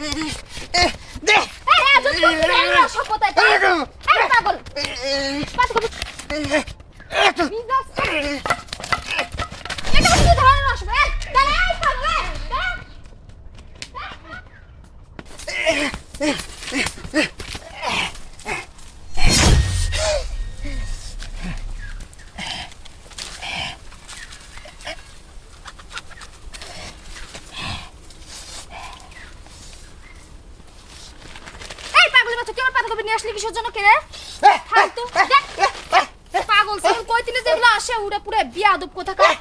দে এই আজব করছিস, এই অসভ্যতা এটা। এই পাগল। পাগল। মিজাজ। এটা কি ধরনের অসভ্য? এই, দাঁড়া, এই পাগল, এই, দাঁড়া। এই পাতাকপি নিয়ে আসলি কিসের জন্য কে রে? ফালতু, পাগল সেগুলো কই দিলে যেগুলো আসে উড়ে পুরে বিয়াদব কোথাকার।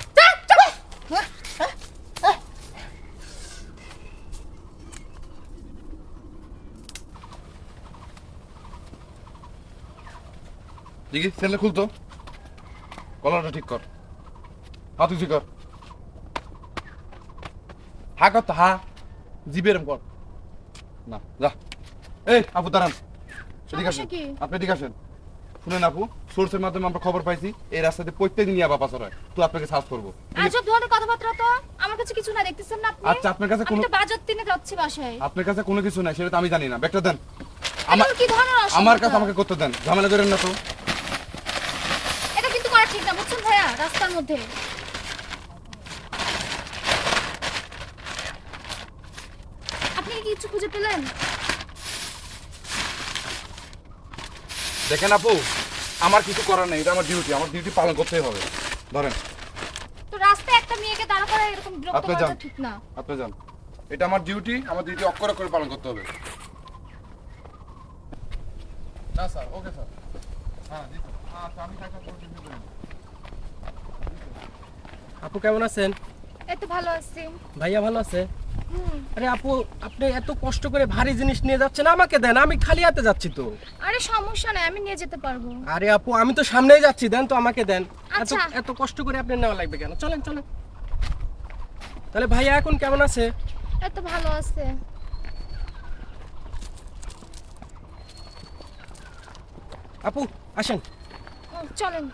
দেখি ছেলে খুলতো কলারটা ঠিক কর। হাত উঁচু কর। হা কর তো হা। জিবে এরম কর। না যা। এই আপু দাঁড়ান। আসেন। আপনি এদিকে আসেন। শুনেন আপু সোর্সের মাধ্যমে আমরা খবর পাইছি এই রাস্তাতে প্রত্যেকদিন ইয়াবা পাচার হয়। তো আপনাকে সার্চ করব। আজব ধরনের কথাবার্তা তো আমার কাছে কিছু না দেখতেছেন না আপনি? আচ্ছা, আপনার কাছে কোনো- বাজার দিনে যাচ্ছি বাসায়। আপনার কাছে কোনো কিছু নাই সেটা তো আমি জানি না। ব্যাগটা দেন। আমার আমার কি ধরনের আমার কাছে আমাকে করতে দেন। ঝামেলা করেন না তো। এটা কিন্তু করা ঠিক না বুঝছেন ভাইয়া রাস্তার মধ্যে। আপনি কি কিছু খুঁজে পেলেন? দেখেন আপু আমার কিছু করার নেই এটা আমার ডিউটি আমার ডিউটি পালন করতেই হবে। ধরেন। তো রাস্তায় একটা মেয়েকে দাঁড়া করা এরকম বিরক্ত আপনি করা ঠিক না। আপনি যান। এটা আমার ডিউটি আমার ডিউটি অক্ষরে করে পালন করতে হবে। না স্যার ওকে স্যার। হ্যাঁ জি স্যার আচ্ছা আমি আপু কেমন আছেন? এই তো ভালো আছি। ভাইয়া ভালো আছে? আরে আপু আপনি এত কষ্ট করে ভারী জিনিস নিয়ে যাচ্ছেন আমাকে দেন আমি খালি হাতে যাচ্ছি তো। আরে সমস্যা নাই আমি নিয়ে যেতে পারব। আরে আপু আমি তো সামনেই যাচ্ছি দেন তো আমাকে দেন। এত আচ্ছা। এত কষ্ট করে আপনি নেওয়া লাগবে কেন? চলেন চলেন। তাহলে ভাইয়া এখন কেমন আছে? এই তো ভালো আছে। আপু আসেন। হুম, চলেন।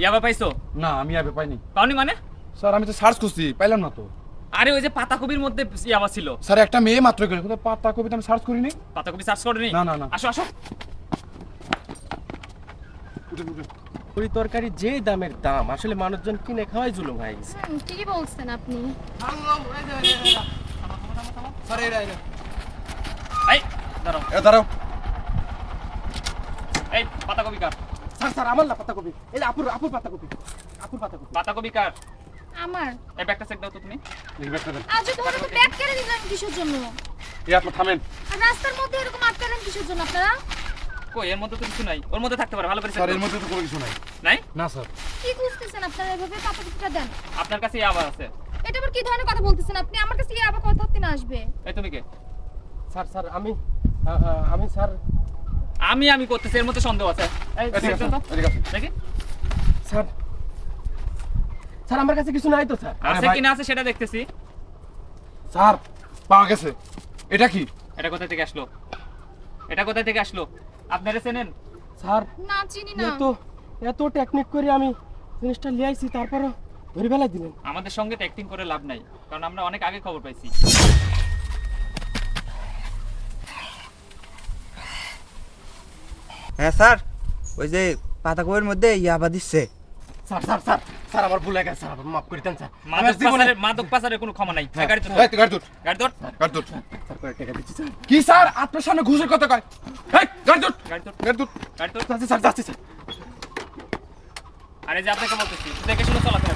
ইয়াবা পাইছো? না আমি পাইনি। পাওনি মানে? স্যার আমি তো সার্চ করছি পাইলাম না তো। আরে ওই যে পাতাকপির মধ্যে ইয়াবা ছিল। স্যার একটা মেয়ে মাত্র গেল। কোথায় পাতা কবিতা আমি সার্চ করিনি? পাতাকপি সার্চ করেনি? না, না, না। আসো আসো। পুরি তরকারি যে দামের দাম আসলে মানুষজন কিনে খাওয়াই জুলুম হয়ে গেছে। ঠিকই বলছেন আপনি। স্যার এরা এরা এই। দাঁড়াও। এ দাঁড়াও। এই পাতাকপি কার? স্যার স্যার আমার না পাতা কপি এই আপুর আপুর পাতা কপি আপুর পাতা কপি পাতাকপি কার? আমার। এই ব্যাগটা চেক দাও তো তুমি। এই ব্যাগটা দেন। আজ তোমার তো ব্যাগ কেড়ে দিলেন কিসের জন্য? এই আপনি থামেন। আর রাস্তার মধ্যে এরকম আটকালেন কিসের জন্য আপনারা? কই এর মধ্যে তো কিছু নাই। ওর মধ্যে থাকতে পারে ভালো করে স্যার এর মধ্যে তো কোনো কিছু নাই। নাই? না স্যার। কি খুঁজতেছেন আপনারা এভাবে? পাতাকুপিটা দেন। আপনার কাছে ইয়াবা আছে। এটা আবার কি ধরনের কথা বলতেছেন আপনি? আমার কাছে কি আবার কথা হতে না আসবে। এই তুমি কে? স্যার স্যার আমি আমি স্যার। আমি আমি করতেছি এর মধ্যে সন্দেহ আছে। এই দাও। দেখি। স্যার স্যার আমার কাছে কিছু নাই তো স্যার। আছে কি না আছে সেটা দেখতেছি। স্যার পাওয়া গেছে। এটা কি? এটা কোথা থেকে আসলো? এটা কোথা থেকে আসলো? আপনারা চেনেন? স্যার না চিনি না। এত এত টেকনিক করে আমি জিনিসটা লিয়ে আইছি তারপরও ধরে বেলা দিলেন। আমাদের সঙ্গে অ্যাক্টিং করে লাভ নাই কারণ আমরা অনেক আগে খবর পাইছি। হ্যাঁ স্যার ওই যে পাতাকপির মধ্যে ইয়াবা দিচ্ছে। স্যার স্যার স্যার স্যার আমার ভুল গেছে স্যার মাফ করে দেন স্যার। মাদক পাচারের মাদক পাচারের কোনো ক্ষমা নাই। গাড়ি তো এই তো গাড়ি গাড়ি গাড়ি টাকা দিচ্ছি স্যার। কি স্যার? আপনার সামনে ঘুষের কথা কয়। এই গাড়ি তোর গাড়ি ধর গাড়ি তোর গাড়ি ধর স্যার যাচ্ছি স্যার। আরে যে আপনাকে বলতেছি দেখে শুনে চলাফেরা